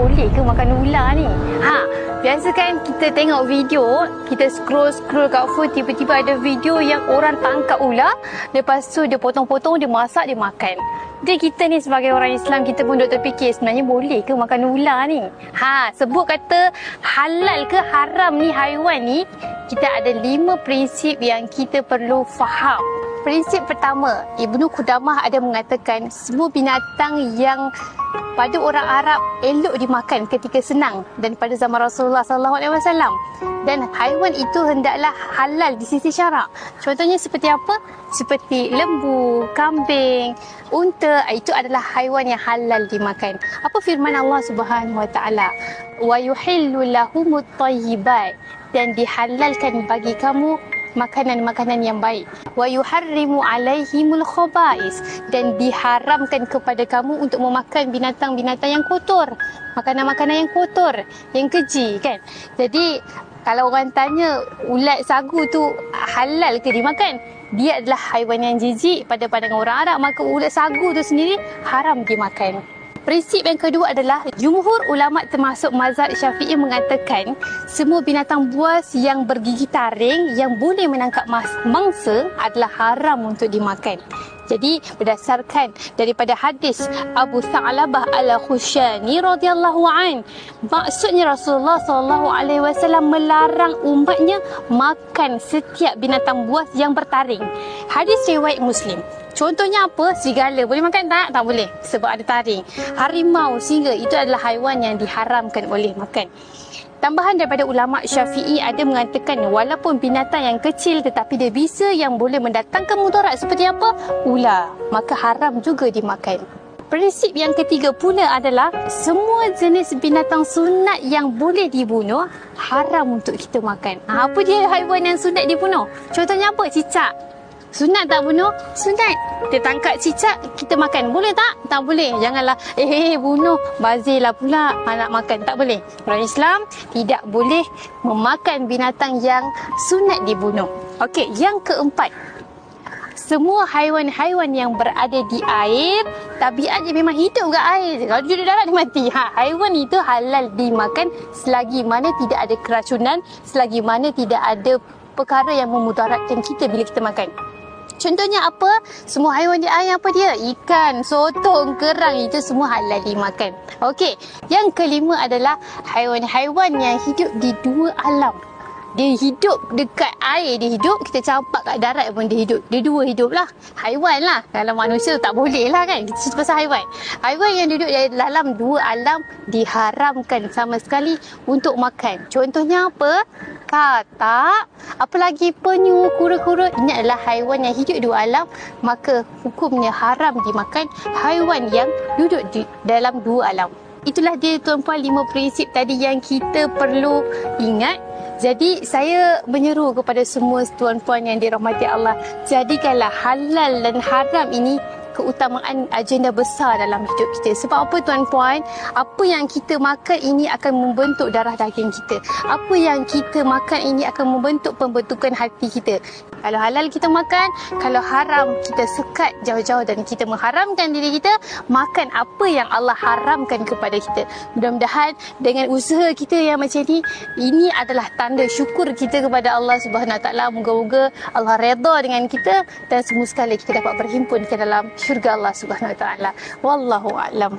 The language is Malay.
boleh ke makan ular ni? Ha, biasa kan kita tengok video, kita scroll-scroll kat phone, tiba-tiba ada video yang orang tangkap ular, lepas tu dia potong-potong, dia masak, dia makan. Jadi kita ni sebagai orang Islam, kita pun duk terfikir sebenarnya boleh ke makan ular ni? Ha, sebut kata halal ke haram ni haiwan ni, kita ada lima prinsip yang kita perlu faham. Prinsip pertama, Ibnu Qudamah ada mengatakan semua binatang yang pada orang Arab elok dimakan ketika senang dan pada zaman Rasulullah sallallahu alaihi wasallam dan haiwan itu hendaklah halal di sisi syarak. Contohnya seperti apa? Seperti lembu, kambing, unta itu adalah haiwan yang halal dimakan. Apa firman Allah Subhanahu wa taala? Wa yuhillu lahumut thayyibat dan dihalalkan bagi kamu makanan-makanan yang baik. Wa yuharrimu alaihimul khaba'is. Dan diharamkan kepada kamu untuk memakan binatang-binatang yang kotor. Makanan-makanan yang kotor yang keji kan? Jadi kalau orang tanya ulat sagu tu halal ke dimakan? Dia adalah haiwan yang jijik pada pandangan orang Arab. Maka ulat sagu tu sendiri haram dimakan Prinsip yang kedua adalah jumhur ulama termasuk mazhab Syafi'i mengatakan semua binatang buas yang bergigi taring yang boleh menangkap mangsa adalah haram untuk dimakan. Jadi berdasarkan daripada hadis Abu Sa'labah Al-Khushani radhiyallahu an, maksudnya Rasulullah sallallahu alaihi wasallam melarang umatnya makan setiap binatang buas yang bertaring. Hadis riwayat Muslim. Contohnya apa? Serigala. Boleh makan tak? Tak boleh. Sebab ada taring. Harimau, singa itu adalah haiwan yang diharamkan oleh makan. Tambahan daripada ulama Syafi'i ada mengatakan walaupun binatang yang kecil tetapi dia bisa yang boleh mendatangkan mudarat seperti apa? Ular. Maka haram juga dimakan. Prinsip yang ketiga pula adalah semua jenis binatang sunat yang boleh dibunuh haram untuk kita makan. Ha, apa dia haiwan yang sunat dibunuh? Contohnya apa? Cicak. Sunat tak bunuh? Sunat. Dia tangkap cicak, kita makan. Boleh tak? Tak boleh. Janganlah, eh, eh, eh bunuh. Bazirlah pula anak makan. Tak boleh. Orang Islam tidak boleh memakan binatang yang sunat dibunuh. Okey, yang keempat. Semua haiwan-haiwan yang berada di air, tabiatnya memang hidup kat air. Kalau duduk darat, dia mati. Ha, haiwan itu halal dimakan selagi mana tidak ada keracunan, selagi mana tidak ada perkara yang memudaratkan kita bila kita makan. Contohnya apa? Semua haiwan di air apa dia? Ikan, sotong, kerang itu semua halal dimakan. Okey, yang kelima adalah haiwan-haiwan yang hidup di dua alam dia hidup dekat air dia hidup kita campak kat darat pun dia hidup. Dia dua hidup lah. Haiwan lah. Kalau manusia tak boleh lah kan. Kita cerita pasal haiwan. Haiwan yang duduk dalam dua alam diharamkan sama sekali untuk makan. Contohnya apa? Katak. Apalagi penyu kura-kura ini adalah haiwan yang hidup dua alam maka hukumnya haram dimakan haiwan yang duduk di dalam dua alam itulah dia tuan-puan lima prinsip tadi yang kita perlu ingat. Jadi saya menyeru kepada semua tuan-puan yang dirahmati Allah, jadikanlah halal dan haram ini keutamaan agenda besar dalam hidup kita. Sebab apa tuan-puan? Apa yang kita makan ini akan membentuk darah daging kita. Apa yang kita makan ini akan membentuk pembentukan hati kita. Kalau halal kita makan, kalau haram kita sekat jauh-jauh dan kita mengharamkan diri kita makan apa yang Allah haramkan kepada kita. Mudah-mudahan dengan usaha kita yang macam ni, ini adalah tanda syukur kita kepada Allah Subhanahu Wa Taala. Moga-moga Allah redha dengan kita dan semua sekali kita dapat berhimpun ke dalam syurga Allah Subhanahu Wa Taala. Wallahu a'lam.